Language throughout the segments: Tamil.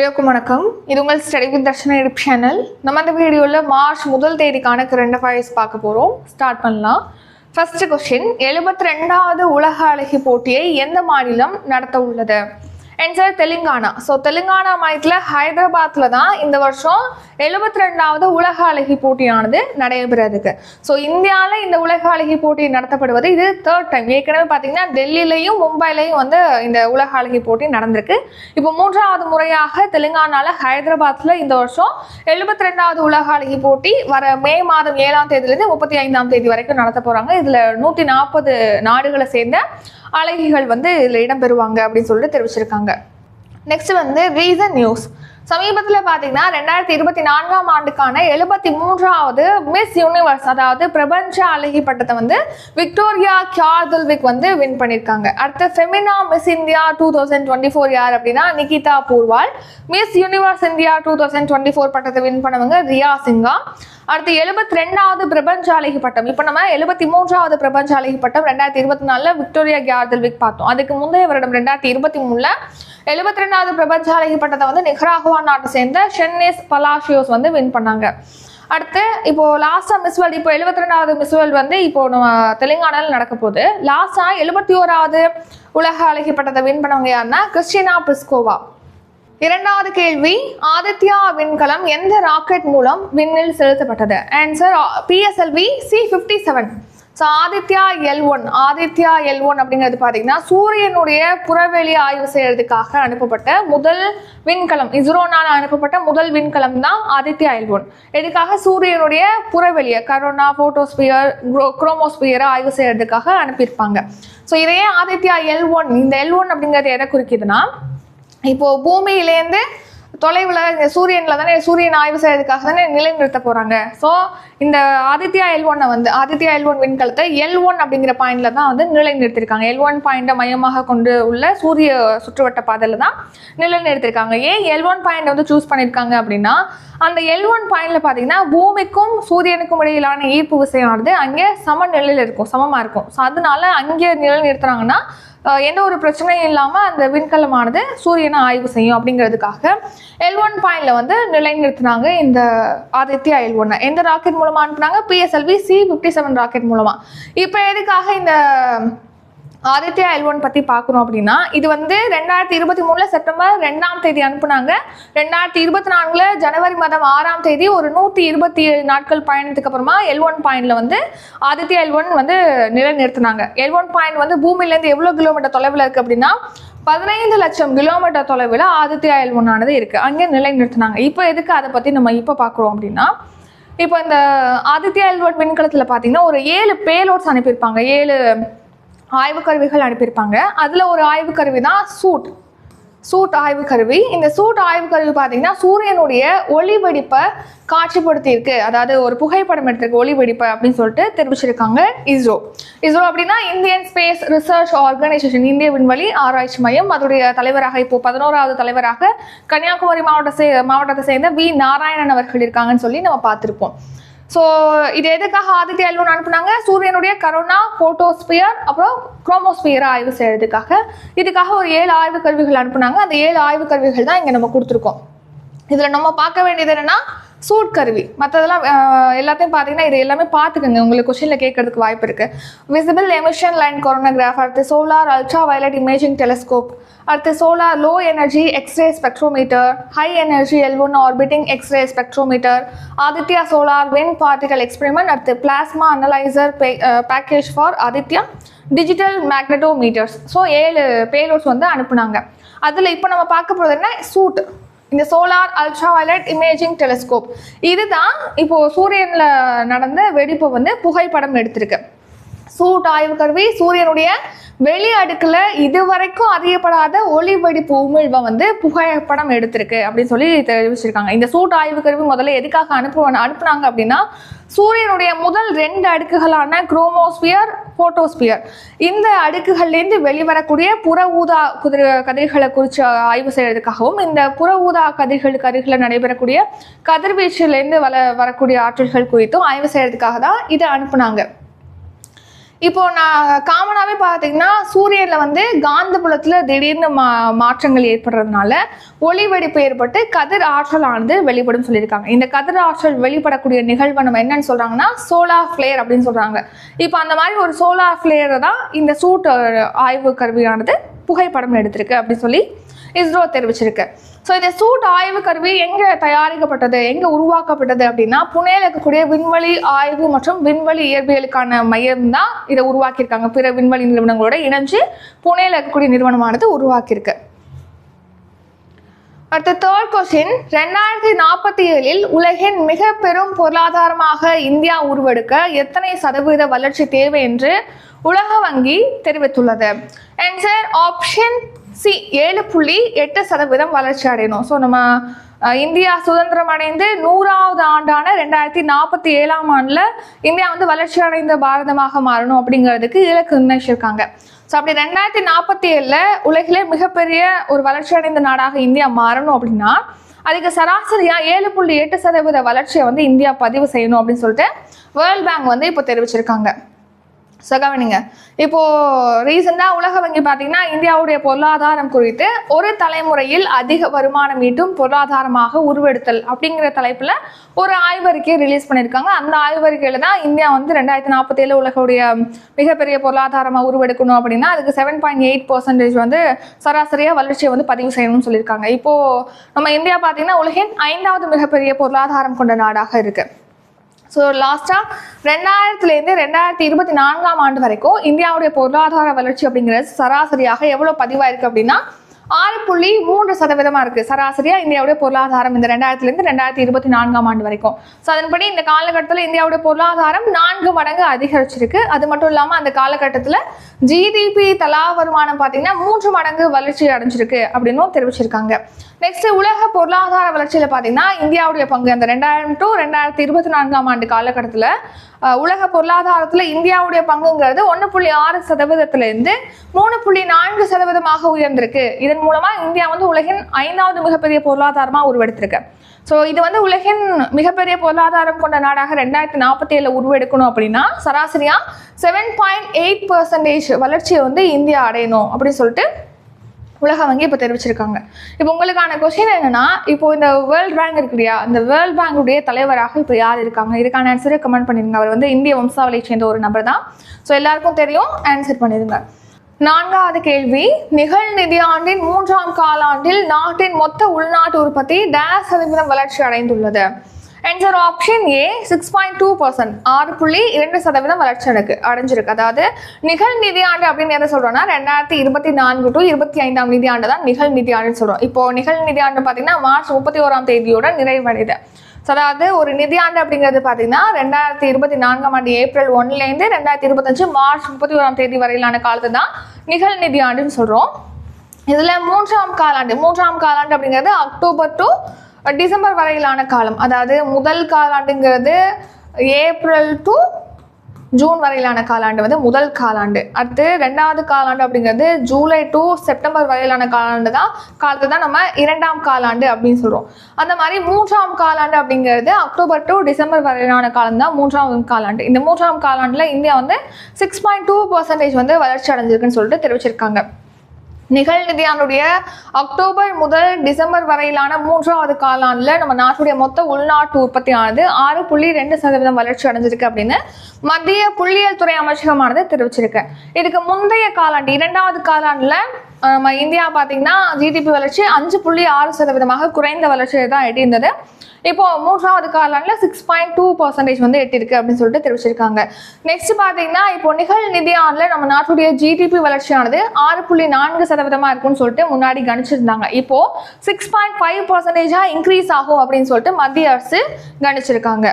எல்லோருக்கும் வணக்கம். இது உங்கள் ஸ்டடி வித் தர்ஷனா சேனல். நம்ம இந்த வீடியோவில் மார்ச் முதல் தேதிக்கான கரண்ட் அஃபேர்ஸ் பார்க்க போகிறோம் ஸ்டார்ட் பண்ணலாம். ஃபர்ஸ்ட் கொஸ்டின் எழுபத்தி ரெண்டாவது உலக அழகி போட்டியை எந்த மாநிலம் நடத்த உள்ளது? என்சர் தெலுங்கானா. ஸோ தெலுங்கானா மாநிலத்தில் ஹைதராபாத்தில் தான் இந்த வருஷம் எழுபத்தி ரெண்டாவது உலக அழகி போட்டியானது நடைபெறதுக்கு. ஸோ இந்தியாவில் இந்த உலக அழகி போட்டி நடத்தப்படுவது இது தேர்ட் டைம் ஏற்கனவே பார்த்தீங்கன்னா டெல்லியிலையும் மும்பைலையும் வந்து இந்த உலக அழகி போட்டி நடந்திருக்கு. இப்போ மூன்றாவது முறையாக தெலுங்கானாவில் ஹைதராபாத்தில் இந்த வருஷம் எழுபத்தி ரெண்டாவது உலக அழகி போட்டி வர மே மாதம் ஏழாம் தேதியிலேருந்து முப்பத்தி ஐந்தாம் தேதி வரைக்கும் நடத்த போகிறாங்க இதில் நூற்றி நாற்பது நாடுகளை சேர்ந்த அழகிகள் வந்து இதில் இடம்பெறுவாங்க அப்படின்னு சொல்லிட்டு தெரிவிச்சிருக்காங்க. நெக்ஸ்ட் வந்து ரீசன் நியூஸ் சமீபத்தில் பார்த்தீங்கன்னா ரெண்டாயிரத்தி இருபத்தி நான்காம் ஆண்டுக்கான எழுபத்தி மூன்றாவது மிஸ் யூனிவர்ஸ் அதாவது பிரபஞ்ச அழகி பட்டத்தை வந்து விக்டோரியா கியார்துல்விக் வந்து வின் பண்ணியிருக்காங்க. அடுத்து Femina Miss India two thousand twenty four யார் அப்படின்னா Nikita Porwal. Miss Universe India two thousand twenty four பட்டத்தை வின் பண்ணவங்க ரியா சிங்கா. அடுத்து எழுபத்தி ரெண்டாவது பிரபஞ்ச அழகி பட்டம். இப்போ நம்ம எழுபத்தி மூன்றாவது பிரபஞ்ச அழகி பட்டம் ரெண்டாயிரத்தி இருபத்தி நாலில் விக்டோரியா கியார்தல்விக் பார்த்தோம். அதுக்கு முந்தைய வருடம் ரெண்டாயிரத்தி இருபத்தி மூணில் எழுபத்தி ரெண்டாவது பிரபஞ்ச அழகி பட்டத்தை வந்து நிகராகுவா நாட்டை சேர்ந்த ஷென்னேஸ் பலாஷியோஸ் வந்து வின் பண்ணாங்க. அடுத்து இப்போ லாஸ்டா மிஸ் வேர்ல்டு இப்போ எழுபத்தி ரெண்டாவது மிஸ் வேர்ல்டு வந்து இப்போ நம்ம தெலுங்கானாவில் நடக்க போகுது. லாஸ்டா எழுபத்தி ஓராவது உலக அழகி பட்டத்தை வின் பண்ணவங்க யாருன்னா கிறிஸ்டினா பிஸ்கோவா இரண்டாவது கேள்வி ஆதித்யா விண்கலம் எந்த ராக்கெட் மூலம் விண்ணில் செலுத்தப்பட்டது? Answer PSLV C fifty seven so Aditya L one Aditya L one அப்படிங்கிறது பார்த்தீங்கன்னா சூரியனுடைய புறவெளி ஆய்வு செய்யறதுக்காக அனுப்பப்பட்ட முதல் விண்கலம் இஸ்ரோனால் அனுப்பப்பட்ட முதல் விண்கலம் தான் ஆதித்யா எல் ஒன் எதுக்காக? சூரியனுடைய புறவெளியை கரோனா ஃபோட்டோஸ்பியர் குரோமோஸ்பியரை ஆய்வு செய்யறதுக்காக அனுப்பியிருப்பாங்க. ஸோ இதையே ஆதித்யா எல் ஒன் இந்த எல் ஒன் அப்படிங்கிறது எதை குறிக்குதுன்னா இப்போ பூமியிலேருந்து தொலைவில் இந்த சூரியனில் தானே சூரியன் ஆய்வு செய்யறதுக்காக தானே நிலைநிறுத்த போகிறாங்க ஸோ இந்த ஆதித்யா எல் ஒன்னை வந்து ஆதித்யா எல் ஒன் விண்கலத்தை எல் ஒன் அப்படிங்கிற பாயிண்டில் தான் வந்து நிலைநிறுத்திருக்காங்க. எல் ஒன் பாயிண்டை மையமாக கொண்டு உள்ள சூரிய சுற்றுவட்ட பாதையில் தான் நிலைநிறுத்திருக்காங்க. ஏன் எல் ஒன் பாயிண்ட் வந்து சூஸ் பண்ணியிருக்காங்க அப்படின்னா அந்த எல் ஒன் பாயிண்டில் பார்த்தீங்கன்னா பூமிக்கும் சூரியனுக்கும் இடையிலான ஈர்ப்பு விசையானது அங்கே சமநிலையில் இருக்கும் சமமாக இருக்கும். ஸோ அதனால அங்கே நிலைநிறுத்துறாங்கன்னா எந்த ஒரு பிரச்சனையும் இல்லாமல் அந்த விண்கலமானது சூரியனை ஆய்வு செய்யும் அப்படிங்கிறதுக்காக எல் ஒன் பாயிண்டில் வந்து நிலைநிறுத்தினாங்க இந்த ஆதித்யா எல் ஒன்னை எந்த ராக்கெட் மூலமாக அனுப்புனாங்க? PSLV C fifty seven rocket மூலமாக இப்போ எதுக்காக இந்த ஆதித்யா எல் ஒன் பற்றி பார்க்குறோம் அப்படின்னா இது வந்து ரெண்டாயிரத்தி இருபத்தி மூணில் செப்டம்பர் ரெண்டாம் தேதி அனுப்புனாங்க. ரெண்டாயிரத்தி இருபத்தி நான்கில் ஜனவரி மாதம் ஆறாம் தேதி ஒரு நூற்றி இருபத்தி ஏழு நாட்கள் பயணத்துக்கு அப்புறமா எல் ஒன் பாயிண்ட்ல வந்து ஆதித்யா எல் ஒன் வந்து நிலைநிறுத்தினாங்க. எல் ஒன் பாயிண்ட் வந்து பூமியிலேருந்து எவ்வளோ கிலோமீட்டர் தொலைவில் இருக்குது அப்படின்னா பதினைந்து லட்சம் கிலோமீட்டர் தொலைவில் ஆதித்யா எல் ஒன் ஆனது இருக்குது அங்கே நிலைநிறுத்தினாங்க. இப்போ எதுக்கு அதை பற்றி நம்ம இப்போ பார்க்குறோம் அப்படின்னா இப்போ இந்த ஆதித்யா எல்வன் விண்கலத்தில் பார்த்தீங்கன்னா ஒரு ஏழு பேலோட்ஸ் அனுப்பியிருப்பாங்க. ஏழு ஆய்வு கருவிகள் அனுப்பியிருப்பாங்க. அதில் ஒரு ஆய்வு கருவி தான் சூட். சூட் ஆய்வு கருவி இந்த சூட் ஆய்வு கருவி பார்த்தீங்கன்னா சூரியனுடைய ஒளி வெடிப்பை காட்சிப்படுத்தியிருக்கு. அதாவது ஒரு புகைப்படம் எடுத்திருக்கு ஒளி வெடிப்பை அப்படின்னு சொல்லிட்டு தெரிவிச்சிருக்காங்க இஸ்ரோ. இஸ்ரோ அப்படின்னா இந்தியன் ஸ்பேஸ் ரிசர்ச் ஆர்கனைசேஷன் இந்திய விண்வெளி ஆராய்ச்சி மையம். அதோடைய தலைவராக இப்போ பதினோராவது தலைவராக கன்னியாகுமரி மாவட்ட சே மாவட்டத்தை சேர்ந்த வி. நாராயணன் அவர்கள் இருக்காங்கன்னு சொல்லி நம்ம பார்த்துருப்போம். ஸோ இது எதுக்காக ஆதித்ய எல்வன் அனுப்புனாங்க சூரியனுடைய கரோனா போட்டோஸ்பியர் அப்புறம் குரோமோஸ்பியரை ஆய்வு செய்யறதுக்காக. இதுக்காக ஒரு ஏழு ஆய்வு கருவிகள் அனுப்புனாங்க. அந்த ஏழு ஆய்வு கருவிகள் தான் இங்கே நம்ம கொடுத்துருக்கோம். இதில் நம்ம பார்க்க வேண்டியது என்னன்னா சூட் கருவி மற்றதெல்லாம் எல்லாத்தையும் பார்த்தீங்கன்னா இது எல்லாமே பார்த்துக்கோங்க உங்களுக்கு கொஷினில் கேட்கறதுக்கு வாய்ப்பு இருக்குது விசிபிள் எமிஷன் லைன் கொரோனாகிராஃப் அடுத்து solar ultra violet imaging telescope அடுத்து solar low energy X ray spectrometer high energy L one orbiting X ray spectrometer Aditya solar wind particle experiment அடுத்து plasma analyser package for Aditya digital magnetometers so ஏழு பேலோட்ஸ் வந்து அனுப்புனாங்க. அதில் இப்போ நம்ம பார்க்க போகிறது என்ன? சூட் இந்த solar ultra violet imaging telescope. இதுதான் இப்போ சூரியனில் நடந்த வெடிப்பை வந்து புகைப்படம் எடுத்திருக்கு. சூட் ஆய்வு கருவி சூரியனுடைய வெளி அடுக்கில் இதுவரைக்கும் அறியப்படாத ஒளி வெடிப்பு உமிழ்வை வந்து புகைப்படம் எடுத்திருக்கு அப்படின்னு சொல்லி தெரிவிச்சிருக்காங்க. இந்த சூட் ஆய்வு கருவி முதல்ல எதுக்காக அனுப்புவாங்க அனுப்புனாங்க அப்படின்னா சூரியனுடைய முதல் ரெண்டு அடுக்குகளான குரோமோஸ்பியர் போட்டோஸ்பியர். இந்த அடுக்குகள்லேருந்து வெளிவரக்கூடிய புற ஊதா குதிர கதிர்களை குறித்து ஆய்வு செய்வதற்காகவும் இந்த புற ஊதா கதிர்களுக்கு அருகில் நடைபெறக்கூடிய கதிர்வீச்சுலேருந்து வர வரக்கூடிய ஆற்றல்கள் குறித்தும் ஆய்வு செய்கிறதுக்காக தான் இதை அனுப்புனாங்க. இப்போ நான் காமனாகவே பார்த்தீங்கன்னா சூரியனில் வந்து காந்தபுலத்தில் திடீர்னு மா மாற்றங்கள் ஏற்படுறதுனால ஒளி வெடிப்பு ஏற்பட்டு கதிர் ஆற்றலானது வெளிப்படும் சொல்லியிருக்காங்க. இந்த கதிர் ஆற்றல் வெளிப்படக்கூடிய நிகழ்வை நம்ம என்னன்னு சொல்கிறாங்கன்னா சோலார் ஃப்ளேர் அப்படின்னு சொல்கிறாங்க இப்போ அந்த மாதிரி ஒரு சோலார் ஃப்ளேரை தான் இந்த சூட் ஆய்வு கருவியானது புகைப்படம் எடுத்திருக்கு அப்படின்னு சொல்லி இஸ்ரோ தெரிவிச்சிருக்கு. ஸோ இந்த சூட் ஆய்வு கருவி எங்கே தயாரிக்கப்பட்டது? எங்கே உருவாக்கப்பட்டது அப்படின்னா புனேல இருக்கக்கூடிய விண்வெளி ஆய்வு மற்றும் விண்வெளி இயற்பியலுக்கான மையம் தான் இதை உருவாக்கியிருக்காங்க. பிற விண்வெளி நிறுவனங்களோட இணைஞ்சு புனேல இருக்கக்கூடிய நிறுவனமானது உருவாக்கியிருக்கு. அடுத்த தேர்ட் கொஸ்டின் ரெண்டாயிரத்தி நாற்பத்தி ஏழில் உலகின் மிக பெரும் பொருளாதாரமாக இந்தியா உருவெடுக்க எத்தனை சதவீத வளர்ச்சி தேவை என்று உலக வங்கி தெரிவித்துள்ளது. ஆன்சர் ஆப்ஷன் சி ஏழு புள்ளி எட்டு சதவீதம் வளர்ச்சி அடையணும். ஸோ நம்ம இந்தியா சுதந்திரம் அடைந்து நூறாவது ஆண்டான ரெண்டாயிரத்தி நாற்பத்தி ஏழாம் ஆண்டில் இந்தியா வந்து வளர்ச்சி அடைந்த பாரதமாக மாறணும் அப்படிங்கிறதுக்கு இலக்கு நிர்ணயிச்சிருக்காங்க ஸோ அப்படி ரெண்டாயிரத்தி நாற்பத்தி ஏழில் உலகிலே மிகப்பெரிய ஒரு வளர்ச்சி அடைந்த நாடாக இந்தியா மாறணும் அப்படின்னா அதுக்கு சராசரியாக ஏழு புள்ளி எட்டு சதவீத வளர்ச்சியை வந்து இந்தியா பதிவு செய்யணும் அப்படின்னு சொல்லிட்டு வேர்ல்ட் பேங்க் வந்து இப்போ தெரிவிச்சிருக்காங்க. சகவனிங்க இப்போ ரீசெண்டாக உலக வங்கி பார்த்தீங்கன்னா இந்தியாவுடைய பொருளாதாரம் குறித்து ஒரு தலைமுறையில் அதிக வருமானம் ஈட்டும் பொருளாதாரமாக உருவெடுத்தல் அப்படிங்கிற தலைப்பில் ஒரு ஆய்வறிக்கையை ரிலீஸ் பண்ணியிருக்காங்க அந்த ஆய்வறிக்கையில் தான் இந்தியா வந்து ரெண்டாயிரத்தி நாற்பத்தேழு உலகவுடைய மிகப்பெரிய பொருளாதாரமாக உருவெடுக்கணும் அப்படின்னா அதுக்கு செவன் பாயிண்ட் எயிட் பர்சன்டேஜ் வந்து சராசரியாக வளர்ச்சியை வந்து பதிவு செய்யணும்னு சொல்லியிருக்காங்க. இப்போது நம்ம இந்தியா பார்த்தீங்கன்னா உலகின் ஐந்தாவது மிகப்பெரிய பொருளாதாரம் கொண்ட நாடாக இருக்குது ஸோ லாஸ்ட்டாக ரெண்டாயிரத்துலேருந்து ரெண்டாயிரத்தி இருபத்தி நான்காம் ஆண்டு வரைக்கும் இந்தியாவுடைய பொருளாதார வளர்ச்சி அப்படிங்கிறது சராசரியாக எவ்வளோ பதிவாயிருக்கு அப்படின்னா ஆறு புள்ளி மூன்று சதவீதமாக இருக்குது சராசரியாக இந்தியாவுடைய பொருளாதாரம் இந்த ரெண்டாயிரத்துலேருந்து ரெண்டாயிரத்தி இருபத்தி நான்காம் ஆண்டு வரைக்கும். ஸோ அதன்படி இந்த காலகட்டத்தில் இந்தியாவுடைய பொருளாதாரம் நான்கு மடங்கு அதிகரிச்சிருக்கு. அது மட்டும் இல்லாமல் அந்த காலகட்டத்தில் ஜிடிபி தலா வருமானம் பார்த்தீங்கன்னா மூன்று மடங்கு வளர்ச்சி அடைஞ்சிருக்கு அப்படின்னும் தெரிவிச்சிருக்காங்க. நெக்ஸ்ட் உலக பொருளாதார வளர்ச்சியில் பார்த்தீங்கன்னா இந்தியாவுடைய பங்கு அந்த ரெண்டாயிரம் டு ரெண்டாயிரத்தி இருபத்தி நான்காம் ஆண்டு காலகட்டத்தில் உலக பொருளாதாரத்தில் இந்தியாவுடைய பங்குங்கிறது ஒன்று புள்ளி ஆறு சதவீதத்திலிருந்து மூணு புள்ளி நான்கு சதவீதமாக உயர்ந்திருக்கு. இதன் மூலமாக இந்தியா வந்து உலகின் ஐந்தாவது மிகப்பெரிய பொருளாதாரமாக உருவெடுத்திருக்கு. ஸோ இது வந்து உலகின் மிகப்பெரிய பொருளாதாரம் கொண்ட நாடாக ரெண்டாயிரத்தி நாற்பத்தி ஏழு உருவெடுக்கணும் அப்படின்னா சராசரியாக செவன் பாயிண்ட் எயிட் பர்சன்டேஜ் வளர்ச்சியை வந்து இந்தியா அடையணும் அப்படின்னு சொல்லிட்டு உலக வங்கி இப்போ தெரிவிச்சிருக்காங்க. இப்போ உங்களுக்கான கொஸ்டின் என்னன்னா இப்போ இந்த வேர்ல்ட் பேங்க் இருக்கு இல்லையா? இந்த வேர்ல்ட் பேங்குடைய தலைவராக இப்போ யார் இருக்காங்க? இதுக்கான ஆன்சரை கமெண்ட் பண்ணிருங்க. அவர் வந்து இந்திய வம்சாவளியை சேர்ந்த ஒரு நபர் தான். ஸோ எல்லாருக்கும் தெரியும். ஆன்சர் பண்ணிருங்க. நான்காவது கேள்வி. நிகழ் நிதியாண்டின் மூன்றாம் காலாண்டில் நாட்டின் மொத்த உள்நாட்டு உற்பத்தி டேஸ் சதவீதம் வளர்ச்சி அடைந்துள்ளது. Answer option A six point two percent ஆறு புள்ளி இரண்டு சதவீதம் வளர்ச்சி எனக்கு அடைஞ்சிருக்கு. அதாவது நிகழ் நிதியாண்டு அப்படின்னு எதை சொல்றோம்னா ரெண்டாயிரத்தி இருபத்தி நான்கு டு இருபத்தி ஐந்தாம் நிதியாண்டு தான் நிகழ் நிதியாண்டுன்னு சொல்றோம். இப்போ நிகழ் நிதியாண்டு பார்த்தீங்கன்னா மார்ச் முப்பத்தி ஓராம் தேதியோட நிறைவடையுது. ஸோ அதாவது ஒரு நிதியாண்டு அப்படிங்கிறது பார்த்தீங்கன்னா ரெண்டாயிரத்தி இருபத்தி நான்காம் ஆண்டு ஏப்ரல் ஒன்லேருந்து ரெண்டாயிரத்தி இருபத்தஞ்சு மார்ச் முப்பத்தி ஓராம் தேதி வரையிலான காலத்து தான் நிகழ் நிதியாண்டுன்னு சொல்கிறோம் இதில் மூன்றாம் காலாண்டு மூன்றாம் காலாண்டு அப்படிங்கிறது அக்டோபர் டு டிசம்பர் வரையிலான காலம். அதாவது முதல் காலாண்டுங்கிறது ஏப்ரல் டு ஜூன் வரையிலான காலாண்டு வந்து முதல் காலாண்டு. அடுத்து ரெண்டாவது காலாண்டு அப்படிங்கிறது ஜூலை டு செப்டம்பர் வரையிலான காலாண்டு தான். காலத்தை தான் நம்ம இரண்டாம் காலாண்டு அப்படின்னு சொல்கிறோம் அந்த மாதிரி மூன்றாம் காலாண்டு அப்படிங்கிறது அக்டோபர் டு டிசம்பர் வரையிலான காலம் தான் மூன்றாம் காலாண்டு. இந்த மூன்றாம் காலாண்டில் இந்தியா வந்து சிக்ஸ் பாயிண்ட் டூ பர்சன்டேஜ் வந்து வளர்ச்சி அடைஞ்சிருக்குன்னு சொல்லிட்டு தெரிவிச்சிருக்காங்க. நிகழ்நிதியானுடைய அக்டோபர் முதல் டிசம்பர் வரையிலான மூன்றாவது காலாண்டில் நம்ம நாட்டுடைய மொத்த உள்நாட்டு உற்பத்தியானது ஆறு புள்ளி ரெண்டு சதவீதம் வளர்ச்சி அடைஞ்சிருக்கு அப்படின்னு மத்திய புள்ளியியல் துறை அமைச்சகமானது தெரிவிச்சிருக்கு. இதுக்கு முந்தைய காலாண்டு இரண்டாவது காலாண்டில் நம்ம இந்தியா பார்த்தீங்கன்னா ஜிடிபி வளர்ச்சி அஞ்சு புள்ளி ஆறு சதவீதமாக குறைந்த வளர்ச்சியை தான் எட்டியிருந்தது. இப்போ மூன்றாவது காலாண்டில் சிக்ஸ் பாயிண்ட் டூ பர்சன்டேஜ் வந்து எட்டிருக்கு அப்படின்னு சொல்லிட்டு தெரிவிச்சிருக்காங்க. நெக்ஸ்ட் பார்த்தீங்கன்னா இப்போ நிகழ் நிதி ஆண்டில் நம்ம நாட்டுடைய ஜிடிபி வளர்ச்சியானது ஆறு புள்ளி நான்கு சதவீதமாக இருக்கும்னு சொல்லிட்டு முன்னாடி கணிச்சிருந்தாங்க. இப்போ சிக்ஸ் பாயிண்ட் ஃபைவ் பர்சன்டேஜாக இன்க்ரீஸ் ஆகும் அப்படின்னு சொல்லிட்டு மத்திய அரசு கணிச்சிருக்காங்க.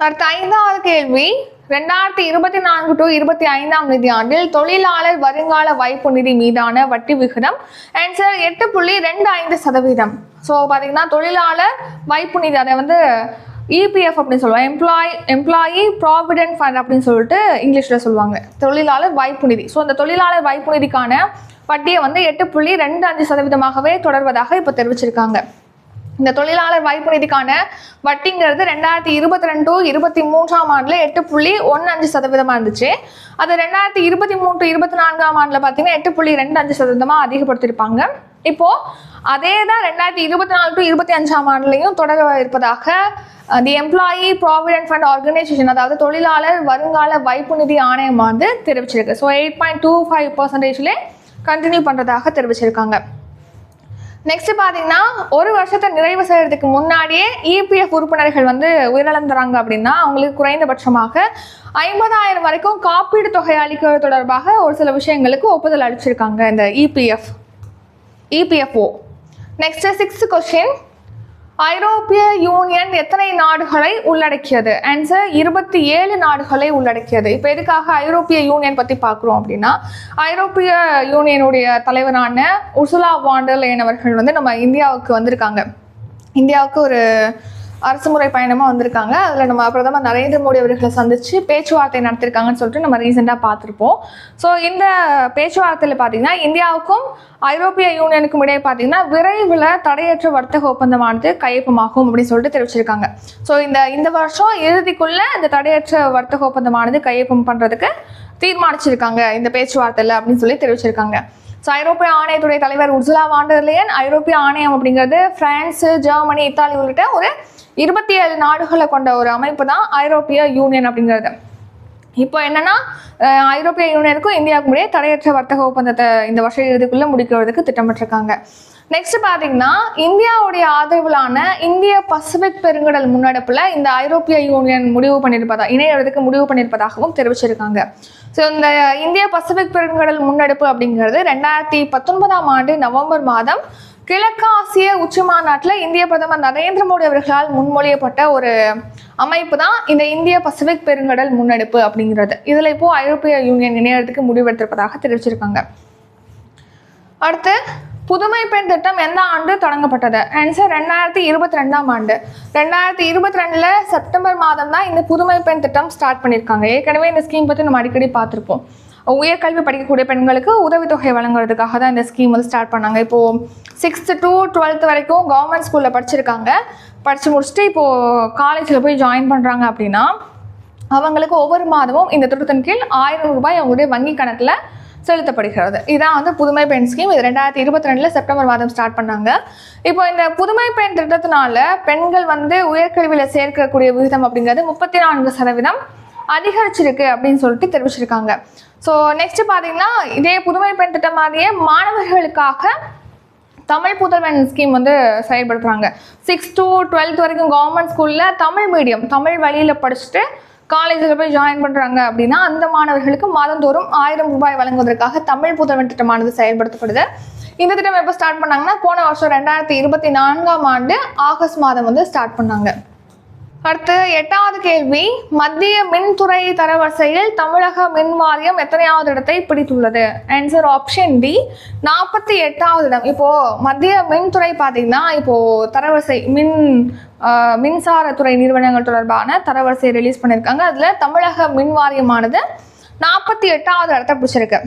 அடுத்த ஐந்தாவது கேள்வி ரெண்டாயிரத்தி இருபத்தி நான்கு டு இருபத்தி ஐந்தாம் நிதியாண்டில் தொழிலாளர் வருங்கால வைப்பு நிதி மீதான வட்டி விகிதம் ஆன்சர் எட்டு புள்ளி ரெண்டு ஐந்து சதவீதம். ஸோ பார்த்தீங்கன்னா தொழிலாளர் வைப்பு நிதி அதை வந்து இபிஎஃப் அப்படின்னு சொல்லுவாங்க. எம்ப்ளாய் எம்ப்ளாயி ப்ராவிடென்ட் ஃபண்ட் அப்படின்னு சொல்லிட்டு இங்கிலீஷில் சொல்லுவாங்க. தொழிலாளர் வைப்பு நிதி. ஸோ அந்த தொழிலாளர் வைப்பு நிதிக்கான வட்டியை வந்து எட்டு புள்ளி ரெண்டு அஞ்சு சதவீதமாகவே தொடர்வதாக இப்போ தெரிவிச்சிருக்காங்க. இந்த தொழிலாளர் வாய்ப்பு நிதிக்கான வட்டிங்கிறது ரெண்டாயிரத்தி இருபத்தி ரெண்டு இருபத்தி மூன்றாம் ஆண்டுல எட்டு புள்ளி ஒன்று அஞ்சு சதவீதமா இருந்துச்சு. அது ரெண்டாயிரத்தி இருபத்தி மூன்று இருபத்தி நான்காம் ஆண்டுல பார்த்தீங்கன்னா எட்டு புள்ளி ரெண்டு அஞ்சு சதவீதமா அதிகப்படுத்தியிருப்பாங்க. இப்போ அதே தான் ரெண்டாயிரத்தி இருபத்தி நாலு டு இருபத்தி அஞ்சாம் ஆண்டுலையும் தொடர இருப்பதாக the employee provident fund organisation அதாவது தொழிலாளர் வருங்கால வைப்பு நிதி ஆணையம் வந்து தெரிவிச்சிருக்கு. So eight point two five பர்சன்டேஜ்லேயே continue பண்ணுறதாக தெரிவிச்சிருக்காங்க. நெக்ஸ்ட் பார்த்தீங்கன்னா ஒரு வருஷத்தை நிறைவு செய்யறதுக்கு முன்னாடியே இபிஎஃப் உறுப்பினர்கள் வந்து உயிரிழந்துறாங்க அப்படின்னா அவங்களுக்கு குறைந்தபட்சமாக ஐம்பதாயிரம் வரைக்கும் காப்பீடு தொகை அளிக்கிறது தொடர்பாக ஒரு சில விஷயங்களுக்கு ஒப்புதல் அளிச்சிருக்காங்க இந்த EPF EPFO next sixth question ஐரோப்பிய யூனியன் எத்தனை நாடுகளை உள்ளடக்கியது? ஆன்சர் இருபத்தி ஏழு நாடுகளை உள்ளடக்கியது. இப்போ எதுக்காக ஐரோப்பிய யூனியன் பற்றி பார்க்குறோம் அப்படின்னா ஐரோப்பிய யூனியனுடைய தலைவரான உர்சுலா வாண்டர்லேன் அவர்கள் வந்து நம்ம இந்தியாவுக்கு வந்திருக்காங்க. இந்தியாவுக்கு ஒரு அரசுமுறை பயணமாக வந்திருக்காங்க. அதில் நம்ம பிரதமர் நரேந்திர மோடி அவர்களை சந்தித்து பேச்சுவார்த்தை நடத்திருக்காங்கன்னு சொல்லிட்டு நம்ம ரீசெண்டாக பார்த்துருப்போம். ஸோ இந்த பேச்சுவார்த்தையில் பார்த்தீங்கன்னா இந்தியாவுக்கும் ஐரோப்பிய யூனியனுக்கும் இடையே பார்த்தீங்கன்னா விரைவில் தடையற்ற வர்த்தக ஒப்பந்தமானது கையொப்பமாகும் அப்படின்னு சொல்லிட்டு தெரிவிச்சிருக்காங்க. ஸோ இந்த இந்த வருஷம் இறுதிக்குள்ளே இந்த தடையற்ற வர்த்தக ஒப்பந்தமானது கையொப்பம் பண்ணுறதுக்கு தீர்மானிச்சிருக்காங்க இந்த பேச்சுவார்த்தையில் அப்படின்னு சொல்லி தெரிவிச்சிருக்காங்க. ஸோ ஐரோப்பிய ஆணையத்துடைய தலைவர் உர்சுலா வாண்டர்லேயன் ஐரோப்பிய ஆணையம் அப்படிங்கிறது பிரான்ஸ் ஜெர்மனி இத்தாலி உள்ளிட்ட ஒரு இருபத்தி ஏழு நாடுகளை கொண்ட ஒரு அமைப்பு தான் ஐரோப்பிய யூனியன் அப்படிங்கிறது. இப்போ என்னன்னா ஐரோப்பிய யூனியனுக்கும் இந்தியாவுக்கும் இடையே தடையற்ற வர்த்தக ஒப்பந்தத்தை இந்த வருஷ இறுதிக்குள்ள முடிக்கிறதுக்கு திட்டமிட்டிருக்காங்க. நெக்ஸ்ட் பார்த்தீங்கன்னா இந்தியாவுடைய ஆதரவிலான இந்திய பசிபிக் பெருங்கடல் முன்னெடுப்பில் இந்த ஐரோப்பிய யூனியன் முடிவு பண்ணியிருப்பதா இணையறதுக்கு முடிவு பண்ணியிருப்பதாகவும் தெரிவிச்சிருக்காங்க. ஸோ இந்த இந்திய பசிபிக் பெருங்கடல் முன்னெடுப்பு அப்படிங்கிறது ரெண்டாயிரத்தி பத்தொன்பதாம் ஆண்டு நவம்பர் மாதம் கிழக்காசிய உச்சி மாநாட்டில் இந்திய பிரதமர் நரேந்திர மோடி அவர்களால் முன்மொழியப்பட்ட ஒரு அமைப்பு தான் இந்த இந்திய பசிபிக் பெருங்கடல் முன்னெடுப்பு அப்படிங்கிறது. இதில் இப்போ ஐரோப்பிய யூனியன் இணையத்துக்கு முடிவெடுத்திருப்பதாக தெரிவிச்சிருக்காங்க. அடுத்து புதுமை பெண் திட்டம் எந்த ஆண்டு தொடங்கப்பட்டது? ஆன்சர் ரெண்டாயிரத்தி இருபத்தி ரெண்டாம் ஆண்டு. ரெண்டாயிரத்தி இருபத்தி ரெண்டில் செப்டம்பர் மாதம் தான் இந்த புதுமை பெண் திட்டம் ஸ்டார்ட் பண்ணியிருக்காங்க. ஏற்கனவே இந்த ஸ்கீம் பற்றி நம்ம அடிக்கடி பார்த்துருப்போம். உயர்கல்வி படிக்கக்கூடிய பெண்களுக்கு உதவித்தொகை வழங்குறதுக்காக தான் இந்த ஸ்கீம் வந்து ஸ்டார்ட் பண்ணாங்க. இப்போது சிக்ஸ்த்து டு டுவெல்த் வரைக்கும் கவர்மெண்ட் ஸ்கூலில் படிச்சிருக்காங்க. படித்து முடிச்சுட்டு இப்போது காலேஜில் போய் ஜாயின் பண்ணுறாங்க அப்படின்னா அவங்களுக்கு ஒவ்வொரு மாதமும் இந்த திட்டத்தின் கீழ் ஆயிரம் ரூபாய் அவங்களுடைய வங்கி கணக்கில் செலுத்தப்படுகிறது. இதான் வந்து புதுமை பெண் ஸ்கீம் இது ரெண்டாயிரத்தி இருபத்தி ரெண்டில் செப்டம்பர் மாதம் ஸ்டார்ட் பண்ணாங்க. இப்போ இந்த புதுமை பெண் திட்டத்தினால பெண்கள் வந்து உயர்கல்வியில் சேர்க்கக்கூடிய விகிதம் அப்படிங்கிறது முப்பத்தி நான்கு சதவீதம். அதிகரிச்சிருக்கு அப்படின்னு சொல்லிட்டு தெரிவிச்சிருக்காங்க. ஸோ நெக்ஸ்ட் பார்த்தீங்கன்னா இதே புதுமை பெண் திட்டம் மாதிரியே மாணவர்களுக்காக தமிழ் புதல்வன் ஸ்கீம் வந்து செயல்படுத்துகிறாங்க சிக்ஸ் டு டுவெல்த் வரைக்கும் கவர்மெண்ட் ஸ்கூலில் தமிழ் மீடியம் தமிழ் வழியில் படிச்சுட்டு காலேஜில் போய் ஜாயின் பண்ணுறாங்க அப்படின்னா அந்த மாணவர்களுக்கு மாதந்தோறும் ஆயிரம் ரூபாய் வழங்குவதற்காக தமிழ் புதல்வன் திட்டமானது செயல்படுத்தப்படுது. இந்த திட்டம் எப்போ ஸ்டார்ட் பண்ணாங்கன்னா போன வருஷம் ரெண்டாயிரத்தி இருபத்தி நான்காம் ஆண்டு ஆகஸ்ட் மாதம் வந்து ஸ்டார்ட் பண்ணாங்க. அடுத்து எட்டாவது கேள்வி மத்திய மின்துறை தரவரிசையில் தமிழக மின் வாரியம் எத்தனையாவது இடத்தை பிடித்துள்ளது? ஆன்சர் ஆப்ஷன் டி நாற்பத்தி எட்டாவது இடம். இப்போ மத்திய மின்துறை பார்த்தீங்கன்னா இப்போ தரவரிசை மின் மின்சாரத்துறை நிறுவனங்கள் தொடர்பான தரவரிசை ரிலீஸ் பண்ணியிருக்காங்க. அதில் தமிழக மின் வாரியமானது நாற்பத்தி எட்டாவது இடத்த பிடிச்சிருக்கு.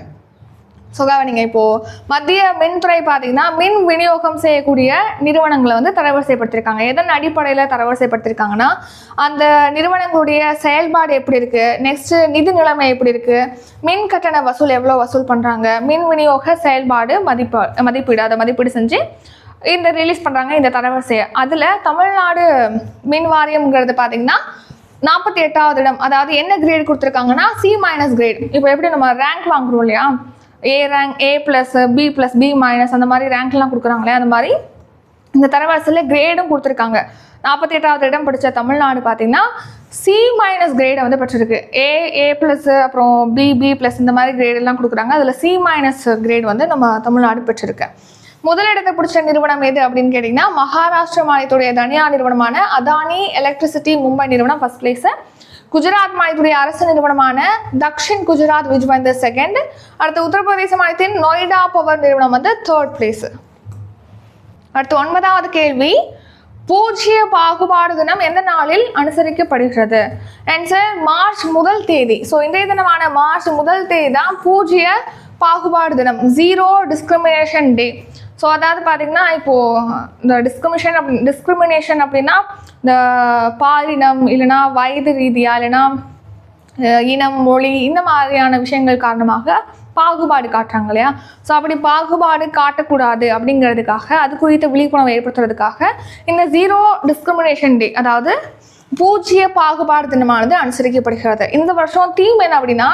ஸோ கவனிங்க இப்போது மத்திய மின்துறை பார்த்தீங்கன்னா மின் விநியோகம் செய்யக்கூடிய நிறுவனங்களை வந்து தரவரிசைப்படுத்தியிருக்காங்க எதன் அடிப்படையில் தரவரிசைப்படுத்தியிருக்காங்கன்னா அந்த நிறுவனங்களுடைய செயல்பாடு எப்படி இருக்குது நெக்ஸ்ட்டு நிதி நிலைமை எப்படி இருக்குது மின் கட்டண வசூல் எவ்வளோ வசூல் பண்ணுறாங்க மின் விநியோக செயல்பாடு மதிப்பா மதிப்பீடு அதை மதிப்பீடு செஞ்சு இந்த ரிலீஸ் பண்ணுறாங்க இந்த தரவரிசையை அதில் தமிழ்நாடு மின் வாரியம்ங்கிறது பார்த்தீங்கன்னா நாற்பத்தி எட்டாவது இடம். அதாவது என்ன கிரேட் கொடுத்துருக்காங்கன்னா சி மைனஸ் கிரேட் இப்போ எப்படி நம்ம ரேங்க் வாங்குறோம் இல்லையா? A rank A plus B plus B minus அந்த மாதிரி ரேங்க்லாம் கொடுக்குறாங்களே அந்த மாதிரி இந்த தரவரிசையில் கிரேடும் கொடுத்துருக்காங்க. நாற்பத்தி எட்டாவது இடம் படித்த தமிழ்நாடு பார்த்தீங்கன்னா சி மைனஸ் கிரேடை வந்து பெற்றிருக்கு. ஏ ஏ ப்ளஸ் அப்புறம் பி பி ப்ளஸ் இந்த மாதிரி கிரேடெல்லாம் கொடுக்குறாங்க. அதில் சி மைனஸ் கிரேட் வந்து நம்ம தமிழ்நாடு பெற்றிருக்கு. முதலிடத்தை பிடிச்ச நிறுவனம் எது அப்படின்னு கேட்டிங்கன்னா மகாராஷ்டிர மாநிலத்துடைய தனியார் நிறுவனமான அதானி எலக்ட்ரிசிட்டி மும்பை நிறுவனம் ஃபஸ்ட் பிளேஸு குஜராத் மாநிலத்துடைய அரசு நிறுவனமான தக்ஷின் குஜராத் விஜ்வந்தர் செகண்ட் அடுத்து உத்தரப்பிரதேச மாநிலத்தின் நொய்டா பவர் நிறுவனம் வந்து தேர்ட் பிளேஸ் அடுத்து ஒன்பதாவது கேள்வி பூஜ்ய பாகுபாடு தினம் எந்த நாளில் அனுசரிக்கப்படுகிறது? ஆன்சர் மார்ச் முதல் தேதி. ஸோ இன்றைய தினமான மார்ச் முதல் தேதி தான் பூஜ்ய பாகுபாடு தினம் ஜீரோ டிஸ்கிரிமினேஷன் டே ஸோ அதாவது பார்த்தீங்கன்னா இப்போது இந்த டிஸ்கிரிமினேஷன் அப்படி டிஸ்கிரிமினேஷன் அப்படின்னா இந்த பாலினம் இல்லைன்னா வயது ரீதியாக இல்லைன்னா இனம் மொழி இந்த மாதிரியான விஷயங்கள் காரணமாக பாகுபாடு காட்டுறாங்க இல்லையா? ஸோ அப்படி பாகுபாடு காட்டக்கூடாது அப்படிங்கிறதுக்காக அது குறித்த விழிப்புணர்வு ஏற்படுத்துறதுக்காக இந்த ஜீரோ டிஸ்கிரிமினேஷன் டே அதாவது பூஜ்ஜிய பாகுபாடு தினமானது அனுசரிக்கப்படுகிறது. இந்த வருஷம் தீம் என்ன அப்படின்னா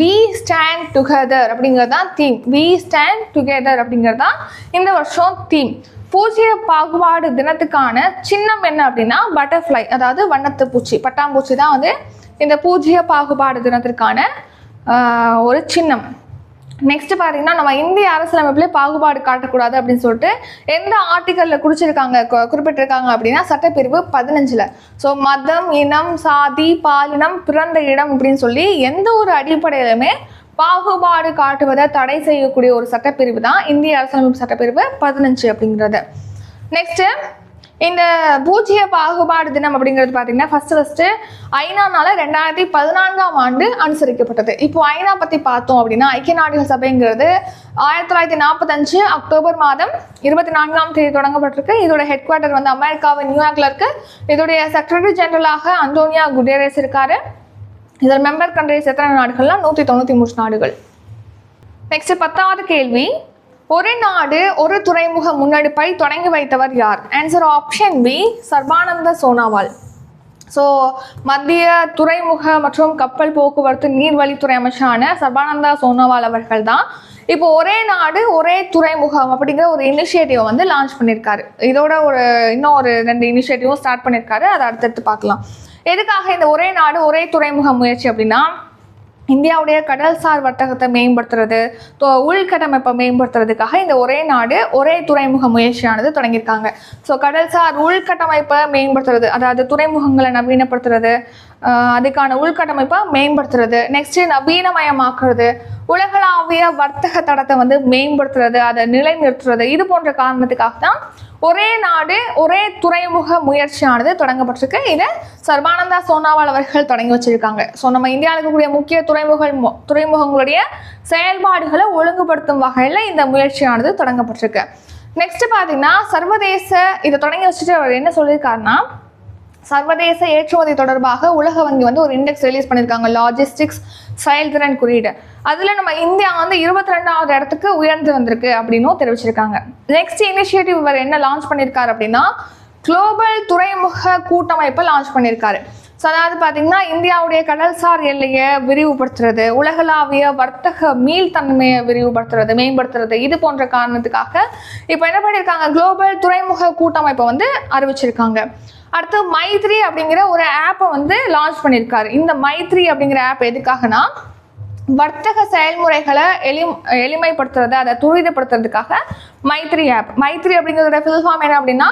வி ஸ்டாண்ட் டுகெதர் அப்படிங்கிறது தான் தீம் வி ஸ்டாண்ட் டுகெதர் அப்படிங்கிறது தான் இந்த வருஷம் தீம் பூஜ்ய பாகுபாடு தினத்துக்கான சின்னம் என்ன அப்படின்னா பட்டர்ஃப்ளை அதாவது வண்ணத்து பூச்சி பட்டாம்பூச்சி தான் வந்து இந்த பூஜ்ய பாகுபாடு தினத்திற்கான ஒரு சின்னம். நெக்ஸ்ட் பார்த்தீங்கன்னா நம்ம இந்திய அரசியலமைப்பிலே பாகுபாடு காட்டக்கூடாது அப்படின்னு சொல்லிட்டு எந்த ஆர்டிக்கலில் குறிச்சிருக்காங்க குறிப்பிட்டிருக்காங்க அப்படின்னா சட்டப்பிரிவு பதினஞ்சில். ஸோ மதம் இனம் சாதி பாலினம் பிறந்த இடம் அப்படின்னு சொல்லி எந்த ஒரு அடிப்படையிலுமே பாகுபாடு காட்டுவதை தடை செய்யக்கூடிய ஒரு சட்டப்பிரிவு தான் இந்திய அரசியலமைப்பு சட்டப்பிரிவு பதினஞ்சு அப்படிங்கிறது. நெக்ஸ்ட்டு இந்த பூஜ்ஜிய பாகுபாடு தினம் அப்படிங்கிறது பார்த்தீங்கன்னா ஃபர்ஸ்ட் ஃபஸ்ட்டு ஐநானால ரெண்டாயிரத்தி பதினான்காம் ஆண்டு அனுசரிக்கப்பட்டது. இப்போ ஐநா பற்றி பார்த்தோம் அப்படின்னா ஐக்கிய நாடுகள் சபைங்கிறது ஆயிரத்தி தொள்ளாயிரத்தி நாற்பத்தஞ்சு அக்டோபர் மாதம் இருபத்தி நான்காம் தேதி தொடங்கப்பட்டிருக்கு. இதோட ஹெட் குவார்ட்டர் வந்து அமெரிக்காவின் நியூயார்க்கில் இருக்குது இதோடைய செக்ரட்டரி ஜெனரலாக அந்தோனியா குடேரஸ் இருக்காரு. இதில் மெம்பர் கண்ட்ரிஸ் எத்தனை நாடுகள்லாம் நூற்றி தொண்ணூற்றி மூணு நாடுகள். நெக்ஸ்ட் பத்தாவது கேள்வி. ஒரு நாடு ஒரு துறைமுக முன்னெடுப்பை தொடங்கி வைத்தவர் யார்? Answer option B Sarbananda Sonowal. So மத்திய துறைமுக மற்றும் கப்பல் போக்குவரத்து நீர்வழித்துறை அமைச்சரான சர்பானந்தா சோனோவால் அவர்கள் தான். இப்போ ஒரே நாடு ஒரே துறைமுகம் அப்படிங்கிற ஒரு இனிஷியேட்டிவை வந்து லான்ச் பண்ணியிருக்காரு இதோட ஒரு இன்னும் ஒரு ரெண்டு இனிஷியேட்டிவும் ஸ்டார்ட் பண்ணியிருக்காரு அதை அடுத்தடுத்து பார்க்கலாம். எதுக்காக இந்த ஒரே நாடு ஒரே துறைமுக முயற்சி அப்படின்னா இந்தியாவுடைய கடல்சார் வர்த்தகத்தை மேம்படுத்துறது உள்கட்டமைப்பை மேம்படுத்துறதுக்காக இந்த ஒரே நாடு ஒரே துறைமுக முயற்சியானது தொடங்கியிருக்காங்க. ஸோ கடல்சார் உள்கட்டமைப்பை மேம்படுத்துறது அதாவது துறைமுகங்களை நவீனப்படுத்துறது அதுக்கான உள்கட்டமைப்பை மேம்படுத்துறது. நெக்ஸ்ட் நவீனமயமாக்குறது. உலகளாவிய வர்த்தக தடத்தை வந்து மேம்படுத்துறது அதை நிலைநிறுத்துறது இது போன்ற காரணத்துக்காக தான் ஒரே நாடு ஒரே துறைமுக முயற்சியானது தொடங்கப்பட்டிருக்கு. இதை சர்பானந்தா சோனாவால் அவர்கள் தொடங்கி வச்சிருக்காங்க. ஸோ நம்ம இந்தியாவில் இருக்கக்கூடிய முக்கிய துறைமுகங்கள் துறைமுகங்களுடைய செயல்பாடுகளை ஒழுங்குபடுத்தும் வகையில் இந்த முயற்சியானது தொடங்கப்பட்டிருக்கு. நெக்ஸ்ட் பார்த்தீங்கன்னா சர்வதேச இதை தொடங்கி வச்சுட்டு அவர் என்ன சொல்லியிருக்காருன்னா சர்வதேச ஏற்றுமதி தொடர்பாக உலக வங்கி வந்து ஒரு இண்டெக்ஸ் ரிலீஸ் பண்ணியிருக்காங்க லாஜிஸ்டிக்ஸ் செயல்திறன் குறியீடு. அதில் நம்ம இந்தியா வந்து இருபத்தி ரெண்டாவது இடத்துக்கு உயர்ந்து வந்திருக்கு அப்படின்னும் தெரிவிச்சிருக்காங்க. நெக்ஸ்ட் இனிஷியேட்டிவ் இவர் என்ன லான்ச் பண்ணியிருக்காரு அப்படின்னா குளோபல் துறைமுக கூட்டமைப்பை லான்ச் பண்ணியிருக்காரு ஸோ அதாவது பார்த்தீங்கன்னா இந்தியாவுடைய கடல்சார் எல்லையை விரிவுபடுத்துறது உலகளாவிய வர்த்தக மீள்தன்மையை விரிவுபடுத்துறது மேம்படுத்துறது இது போன்ற காரணத்துக்காக இப்போ என்ன பண்ணியிருக்காங்க குளோபல் துறைமுக கூட்டமைப்பை வந்து அறிவிச்சிருக்காங்க. அடுத்து மைத்ரி அப்படிங்கிற ஒரு ஆப்பை வந்து லான்ச் பண்ணியிருக்காரு இந்த மைத்ரி அப்படிங்கிற ஆப் எதுக்காகனா வர்த்தக செயல்முறைகளை எளி எளிமைப்படுத்துறது அதை துரிதப்படுத்துறதுக்காக மைத்ரி ஆப் மைத்ரி அப்படிங்கிறதோட ஃபில் ஃபார்ம் என்ன அப்படின்னா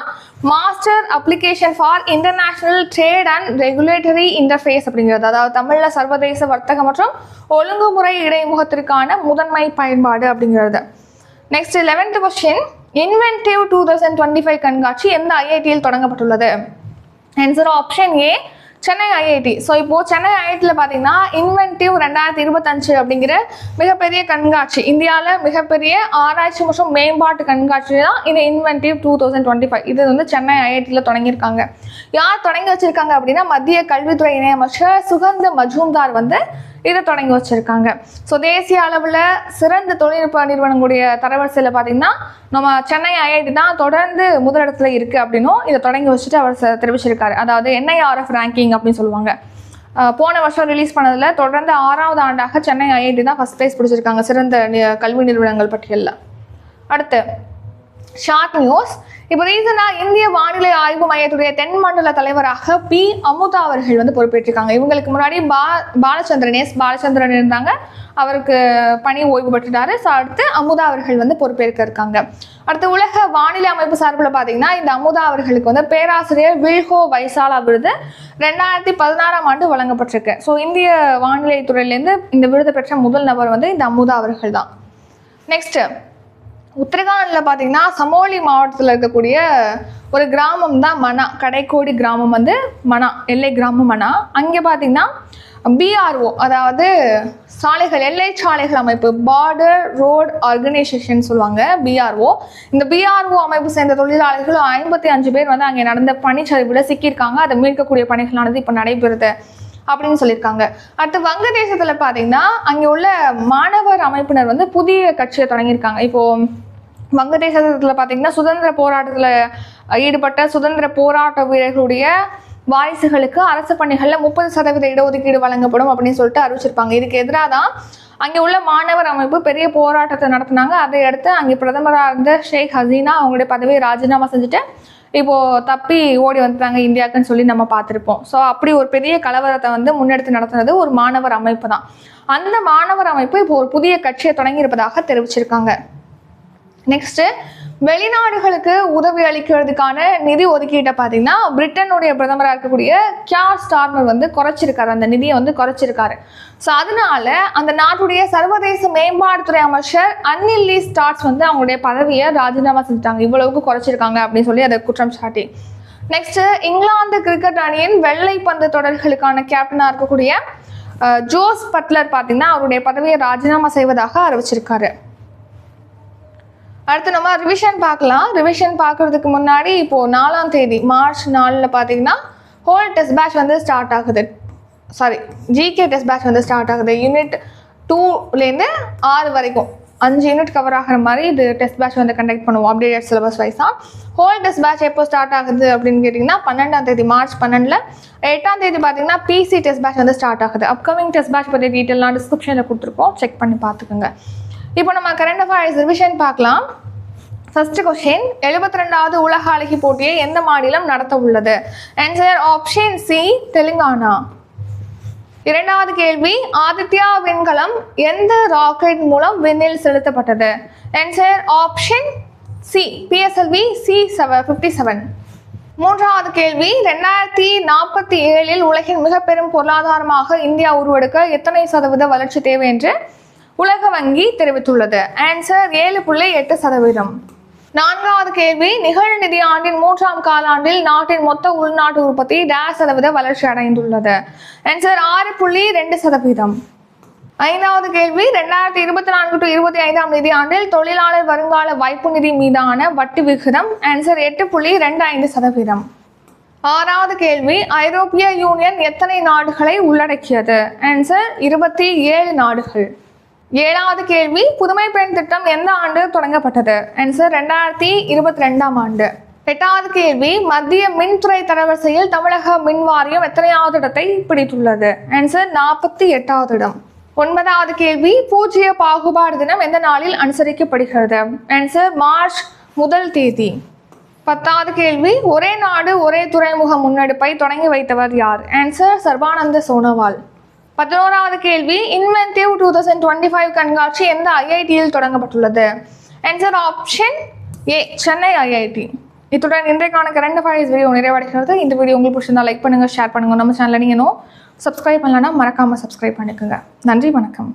master application for international trade and regulatory interface அப்படிங்கிறது. அதாவது தமிழில் சர்வதேச வர்த்தகம் மற்றும் ஒழுங்குமுறை இடைமுகத்திற்கான முதன்மை பயன்பாடு அப்படிங்கிறது. Next eleventh question inventive two thousand twenty five கண்காட்சி எந்த ஐஐடியில் தொடங்கப்பட்டுள்ளது? Answer option A Chennai IIT so இப்போது சென்னை ஐஐடியில் பார்த்தீங்கன்னா இன்வென்டிவ் ரெண்டாயிரத்தி இருபத்தஞ்சு அப்படிங்கிற மிகப்பெரிய கண்காட்சி. இந்தியாவில் மிகப்பெரிய ஆராய்ச்சி மற்றும் மேம்பாட்டு கண்காட்சி தான் இந்த inventive two thousand twenty five இது வந்து சென்னை ஐஐடியில் தொடங்கியிருக்காங்க. யார் தொடங்கி வச்சிருக்காங்க அப்படின்னா மத்திய கல்வித்துறை இணையமைச்சர் சுகந்த மஜூம்தார் வந்து இதை தொடங்கி வச்சிருக்காங்க. ஸோ தேசிய அளவில் சிறந்த தொழில்நுட்ப நிறுவனங்களுடைய தரவரிசையில் பார்த்தீங்கன்னா நம்ம சென்னை ஐஐடி தான் தொடர்ந்து முதலிடத்துல இருக்கு அப்படின்னும் இதை தொடங்கி வச்சுட்டு அவர் தெரிவிச்சிருக்காரு. அதாவது என்ஐஆர்எஃப் ரேங்கிங் அப்படின்னு சொல்லுவாங்க. போன வருஷம் ரிலீஸ் பண்ணதில் தொடர்ந்து ஆறாவது ஆண்டாக சென்னை ஐஐடி தான் ஃபர்ஸ்ட் ப்ரைஸ் பிடிச்சிருக்காங்க சிறந்த கல்வி நிறுவனங்கள் பட்டியலில். அடுத்து ஷார்ட் நியூஸ் இப்போ ரீசெண்டாக இந்திய வானிலை ஆய்வு மையத்துடைய தென் மண்டல தலைவராக பி. அமுதா அவர்கள் வந்து பொறுப்பேற்றிருக்காங்க. இவங்களுக்கு முன்னாடி பா பாலச்சந்திரன் எஸ் பாலச்சந்திரன் இருந்தாங்க. அவருக்கு பணி ஓய்வு பெற்றுட்டாரு. ஸோ அடுத்து அமுதா அவர்கள் வந்து பொறுப்பேற்க இருக்காங்க. அடுத்து உலக வானிலை அமைப்பு சார்பில் பார்த்தீங்கன்னா இந்த அமுதா அவர்களுக்கு வந்து பேராசிரியர் வில்ஹோ வைசாலா விருது ரெண்டாயிரத்தி பதினாறாம் ஆண்டு வழங்கப்பட்டிருக்கு. ஸோ இந்திய வானிலை துறையிலேருந்து இந்த விருது பெற்ற முதல் நபர் வந்து இந்த அமுதா அவர்கள் தான். நெக்ஸ்ட்டு உத்தரகாண்டில் பார்த்தீங்கன்னா சமோலி மாவட்டத்தில் இருக்கக்கூடிய ஒரு கிராமம் தான் மனா. கடைக்கோடி கிராமம் வந்து மனா. எல்லை கிராமம் மனா. அங்கே பார்த்தீங்கன்னா பிஆர்ஓ அதாவது சாலைகள் எல்லை சாலைகள் அமைப்பு பார்டர் ரோட் ஆர்கனைசேஷன் சொல்லுவாங்க பிஆர்ஓ இந்த பிஆர்ஓ அமைப்பு சேர்ந்த தொழிலாளர்கள் ஐம்பத்தி அஞ்சு பேர் வந்து அங்கே நடந்த பனிச்சரிவில் சிக்கியிருக்காங்க. அதை மீட்கக்கூடிய பணிகளானது இப்போ நடைபெறுது. அப்படின்னு சொல்லியிருக்காங்க. அடுத்து வங்கதேசத்தில் பார்த்தீங்கன்னா அங்கே உள்ள மாணவர் அமைப்பினர் வந்து புதிய கட்சியை தொடங்கியிருக்காங்க. இப்போ வங்கதேசத்தில் பார்த்தீங்கன்னா சுதந்திர போராட்டத்தில் ஈடுபட்ட சுதந்திர போராட்ட வீரர்களுடைய வாரிசுகளுக்கு அரசு பணிகளில் முப்பது சதவீத இடஒதுக்கீடு வழங்கப்படும் அப்படின்னு சொல்லிட்டு அறிவிச்சிருப்பாங்க. இதுக்கு எதிராக தான் அங்கே உள்ள மாணவர் அமைப்பு பெரிய போராட்டத்தை நடத்தினாங்க. அதை அடுத்து அங்கே பிரதமராக இருந்த ஷேக் ஹசீனா அவங்களுடைய பதவியை ராஜினாமா செஞ்சுட்டு இப்போ தப்பி ஓடி வந்துட்டாங்க இந்தியாவுக்குன்னு சொல்லி நம்ம பார்த்துருப்போம். ஸோ அப்படி ஒரு பெரிய கலவரத்தை வந்து முன்னெடுத்து நடத்துனது ஒரு மாணவர் அமைப்பு தான். அந்த மாணவர் அமைப்பு இப்போ ஒரு புதிய கட்சியை தொடங்கியிருப்பதாக தெரிவிச்சிருக்காங்க. நெக்ஸ்ட்டு வெளிநாடுகளுக்கு உதவி அளிக்கிறதுக்கான நிதி ஒதுக்கீட்டை பார்த்தீங்கன்னா பிரிட்டனுடைய பிரதமராக இருக்கக்கூடிய கியார் ஸ்டார்மர் வந்து குறைச்சிருக்காரு. அந்த நிதியை வந்து குறைச்சிருக்காரு. ஸோ அதனால அந்த நாட்டுடைய சர்வதேச மேம்பாட்டுத்துறை அமைச்சர் அன்னில் லீ ஸ்டார்ட்ஸ் வந்து அவங்களுடைய பதவியை ராஜினாமா செஞ்சுட்டாங்க. இவ்வளவுக்கு குறைச்சிருக்காங்க அப்படின்னு சொல்லி அதை குற்றம் சாட்டி. நெக்ஸ்ட் இங்கிலாந்து கிரிக்கெட் அணியின் வெள்ளை பந்து தொடர்களுக்கான கேப்டனாக இருக்கக்கூடிய ஜோஸ் பட்லர் பார்த்தீங்கன்னா அவருடைய பதவியை ராஜினாமா செய்வதாக அறிவிச்சிருக்காரு. அடுத்து நம்ம ரிவிஷன் பார்க்கலாம். ரிவிஷன் பார்க்கறதுக்கு முன்னாடி இப்போ நாலாம் தேதி மார்ச் நாலில் பார்த்தீங்கன்னா ஹோல் டெஸ்ட் பேட்ச் வந்து ஸ்டார்ட் ஆகுது. சாரி ஜிகே டெஸ்ட் பேட்ச் வந்து ஸ்டார்ட் ஆகுது. யூனிட் டூலேருந்து ஆறு வரைக்கும். அஞ்சு யூனிட் கவர் ஆகிற மாதிரி இது டெஸ்ட் பேட்ச் வந்து கண்டக்ட் பண்ணுவோம். அப்டேட் சிலபஸ் வைஸாக ஹோல் டெஸ்ட் பேட்ச் எப்போ ஸ்டார்ட் ஆகுது அப்படின்னு கேட்டிங்கன்னா பன்னெண்டாம் தேதி மார்ச் பன்னெண்டில். எட்டாம் தேதி பார்த்தீங்கன்னா பிசி டெஸ்ட் பேட்ச் வந்து ஸ்டார்ட் ஆகுது. அப்கமிங் டெஸ்ட் பேட்ச் பற்றி டீட்டெயிலாம் டிஸ்கிரிப்ஷனில் கொடுத்துருக்கோம். செக் பண்ணி பார்த்துக்கோங்க. இப்போ நம்ம கரண்ட் அஃபேர்ஸ் ரிவிஷன் பார்க்கலாம். ஃபர்ஸ்ட் கொஸ்டின் எழுபத்தி ரெண்டாவது உலக அழகி போட்டியை எந்த மாநிலம் நடத்த உள்ளது? Answer option C Telangana. இரண்டாவது கேள்வி ஆதித்யா விண்கலம் எந்த ராக்கெட் மூலம் விண்ணில் செலுத்தப்பட்டது? Answer option C PSLV C seven fifty seven மூன்றாவது கேள்வி ரெண்டாயிரத்தி நாற்பத்தி ஏழில் உலகின் மிக பெரும் பொருளாதாரமாக இந்தியா உருவெடுக்க எத்தனை சதவீத வளர்ச்சி தேவை என்று? உலக வங்கி தெரிவித்துள்ளது. ஆன்சர் ஏழு புள்ளி எட்டு சதவீதம். நான்காவது கேள்வி நிகழ் நிதி ஆண்டின் மூன்றாம் காலாண்டில் நாட்டின் மொத்த உள்நாட்டு உற்பத்தி டேஷ் சதவீத வளர்ச்சி அடைந்துள்ளது. ஆன்சர் ஆறு புள்ளி ரெண்டு சதவீதம். ஐந்தாவது கேள்வி ரெண்டாயிரத்தி இருபத்தி நான்கு டு இருபத்தி ஐந்தாம் நிதியாண்டில் தொழிலாளர் வருங்கால வைப்பு நிதி மீதான வட்டி விகிதம் ஆன்சர் எட்டு புள்ளி ரெண்டு ஐந்து சதவீதம். ஆறாவது கேள்வி ஐரோப்பிய யூனியன் எத்தனை நாடுகளை உள்ளடக்கியது? ஆன்சர் இருபத்தி ஏழு நாடுகள். ஏழாவது கேள்வி புதுமை பெண் திட்டம் எந்த ஆண்டு தொடங்கப்பட்டது? ஆன்சர் ரெண்டாயிரத்தி இருபத்தி ரெண்டாம் ஆண்டு. எட்டாவது கேள்வி மத்திய மின்துறை தரவரிசையில் தமிழக மின் வாரியம் எத்தனையாவது இடத்தை பிடித்துள்ளது? ஆன்சர் நாற்பத்தி எட்டாவது இடம். ஒன்பதாவது கேள்வி பூஜ்ஜிய பாகுபாடு தினம் எந்த நாளில் அனுசரிக்கப்படுகிறது? ஆன்சர் மார்ச் முதல் தேதி. பத்தாவது கேள்வி ஒரே நாடு ஒரே துறைமுக முன்னெடுப்பை தொடங்கி வைத்தவர் யார்? ஆன்சர் சர்வானந்த சோனோவால். பதினோராவது கேள்வி inventive two thousand twenty five கண்காட்சி எந்த ஐஐடியில் தொடங்கப்பட்டுள்ளது? Answer option A Chennai IIT இத்துடன் இன்றைக்கான கரண்ட் அஃபேர்ஸ் வீடியோ நிறைவடைகிறது. இந்த வீடியோ உங்களுக்கு பிடிச்சிருந்தா லைக் பண்ணுங்கள் ஷேர் பண்ணுங்கள் நம்ம சேனலில் நீங்கள் இன்னும் சப்ஸ்கிரைப் பண்ணலன்னா மறக்காமல் சப்ஸ்கிரைப் பண்ணிக்கோங்க. நன்றி வணக்கம்.